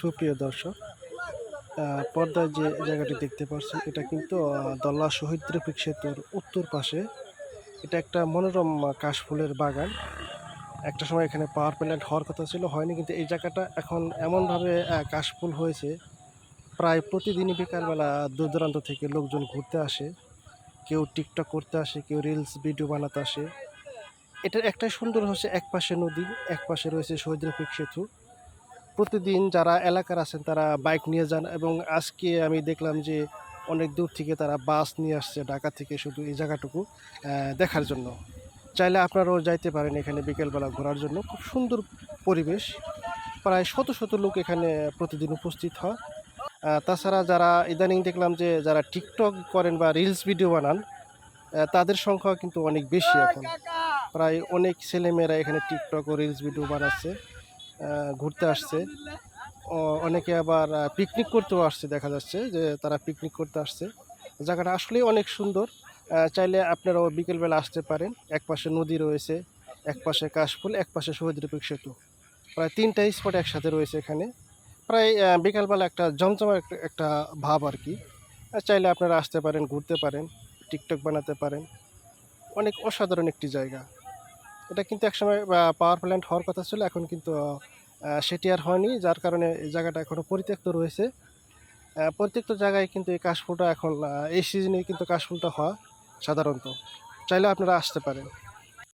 সুপ্রিয় দর্শক পর্দায় যে জায়গাটি দেখতে পাচ্ছেন এটা কিন্তু দল্লা শহীদ ত্রিপিক সেতুর উত্তর পাশে। এটা একটা মনোরম কাশফুলের বাগান। একটা সময় এখানে পাওয়ার প্ল্যান্ট হওয়ার কথা ছিল, হয়নি, কিন্তু এই জায়গাটা এখন এমনভাবে কাশফুল হয়েছে, প্রায় প্রতিদিনই বিকালবেলা দূর দূরান্ত থেকে লোকজন ঘুরতে আসে। কেউ টিকটক করতে আসে, কেউ রিলস ভিডিও বানাতে আসে। এটার একটাই সুন্দর হচ্ছে এক পাশে নদী এক পাশে রয়েছে শহীদ রফিক সেতু। প্রতিদিন যারা এলাকার আছেন তারা বাইক নিয়ে যান এবং আজকে আমি দেখলাম যে অনেক দূর থেকে তারা বাস নিয়ে আসছে ঢাকা থেকে শুধু এই জায়গাটুকু দেখার জন্য। চাইলে আপনারাও যাইতে পারেন এখানে বিকেলবেলা ঘোরার জন্য। খুব সুন্দর পরিবেশ। প্রায় শত শত লোক এখানে প্রতিদিন উপস্থিত হয়। তাছাড়া যারা ইদানিং দেখলাম যে যারা টিকটক করেন বা রিলস ভিডিও বানান তাদের সংখ্যা কিন্তু অনেক বেশি এখন। প্রায় অনেক ছেলেমেয়েরা এখানে টিকটক ও রিলস ভিডিও বানাচ্ছে। ঘুরতে আসছে। অনেকে আবার পিকনিক করতেও আসছে, দেখা যাচ্ছে যে তারা পিকনিক করতে আসছে। জায়গাটা আসলেই অনেক সুন্দর। চাইলে আপনারাও বিকেলবেলা আসতে পারেন। এক পাশে নদী রয়েছে, এক পাশে কাশফুল, এক পাশে শহীদ রফিক সেতু। প্রায় তিনটা স্পট একসাথে রয়েছে এখানে। প্রায় বিকালবেলা একটা জমজমা একটা ভাব আর কি। চাইলে আপনারা আসতে পারেন, ঘুরতে পারেন, টিকটক বানাতে পারেন। অনেক অসাধারণ একটি জায়গা। এটা কিন্তু একসময় পাওয়ার প্ল্যান্ট হওয়ার কথা ছিল, এখন কিন্তু সেটি আর হয়নি, যার কারণে এই জায়গাটা এখনও পরিত্যক্ত রয়েছে। পরিত্যক্ত জায়গায় কিন্তু এই কাশফুলটা এখন এই সিজনে কিন্তু কাশফুলটা হওয়া সাধারণত। চাইলে আপনারা আসতে পারেন।